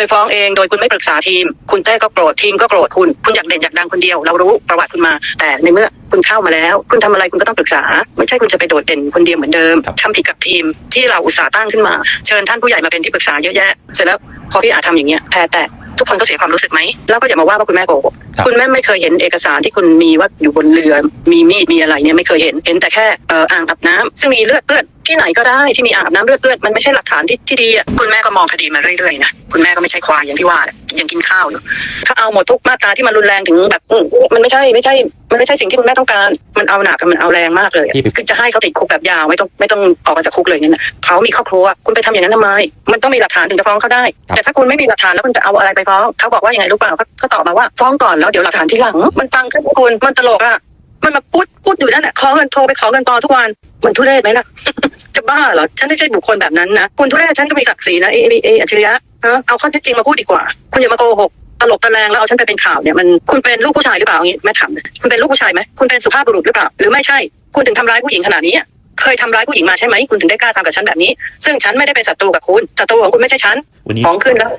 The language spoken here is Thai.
ไปฟ้องเองโดยคุณไม่ปรึกษาทีม คุณเต้ก็โกรธทีมก็โกรธคุณ คุณอยากเด่นอยากดังคนเดียว เรารู้ประวัติคุณมา แต่ในเมื่อคุณเข้ามาแล้ว คุณทำอะไรคุณก็ต้องปรึกษา ไม่ใช่คุณจะไปโดดเด่นคนเดียวเหมือนเดิมครับทำผิดกับทีมที่เราอุตสาห์ตั้งขึ้นมา เชิญท่านผู้ใหญ่มาเป็นที่ปรึกษาเยอะแยะ เสร็จแล้วพอพี่อาจทำอย่างเงี้ยแพ้แต่ทุกคนก็เสียความรู้สึกไหม แล้วก็อย่ามาว่าว่าคุณแม่โกหกครับคุณแม่ไม่เคยเห็นเอกสารที่คุณมีว่าอยู่บนเรือ มีมีด มีอะไรเนี่ยไม่เคยเห็น เห็นแต่แค่เอ่ออ่างอาบน้ำซึ่งมีเลือดเลือด ที่ไหนก็ได้ที่มีอ่างอาบน้ำเลือดเลือดมันไม่ใช่หลักฐานที่ที่ดีอะคุณแม่ก็มองคดีมาเรื่อยๆนะคุณแม่ก็ไม่ใช่ควายอย่างที่ว่าแหละยังกินข้าวอยู่ถ้าเอาหมดทุกมาตราที่มันรุนแรงถึงแบบอืมมันไม่ใช่ไม่ใช่ มันไม่ใช่สิ่งที่คุณแม่ต้องการ มันเอาหนักกับมันเอาแรงมากเลยอะพี่ไปคือจะให้เขาติดคุกแบบยาวไม่ต้องไม่ต้องออกมาจากคุกเลยเนี่ยนะเขามีครอบครัวคุณไปทำอย่างนั้นทำไม มันต้องมีหลักฐานถึงจะฟ้องเขาได้ ครับ แต่ถ้าคุณไม่มีหลักฐานแล้วคุณจะเอาอะไรไปฟ้องเขาบอกว่ายังไงรู้เปล่าเขาเขาตอบมาว่าฟ้องก่อนแล้วเดี๋ยวหลักฐานที่หลัง มันฟังขึ้นคุณมันตลกอะ มันมาพูดพูดอยู่นั่นแหละขอเงินโทรไปขอเงินปอทุกวันมันทุเรศไหมล่ะ จะบ้าเหรอ ฉันไม่ใช่บุคคลแบบนั้นนะ คุณทุเรศฉันก็มีศักดิ์ศรีนะเอเอเออัจฉริยะฮะเอาข้อเท็จจริงมาพูดดีกว่า คุณอย่ามาโกหกตลกตะแลงแล้วเอาฉันไปเป็นข่าวเนี่ยมันคุณเป็นลูกผู้ชายหรือเปล่าอย่างงี้แม่ถามเลยคุณเป็นลูกผู้ชายไหมคุณเป็นสุภาพบุรุษหรือเปล่า หรือไม่ใช่ คุณถึงทำร้ายผู้หญิงขนาดนี้อะเคยทำร้ายผู้หญิงมาใช่ไหมคุณถึงได้กล้าทำกับฉันแบบนี้ ซึ่งฉันไม่ได้เป็นศัตรูกับคุณศัตรูของคุณไม่ใช่ฉันวันนี้ของขึ้นแล้ว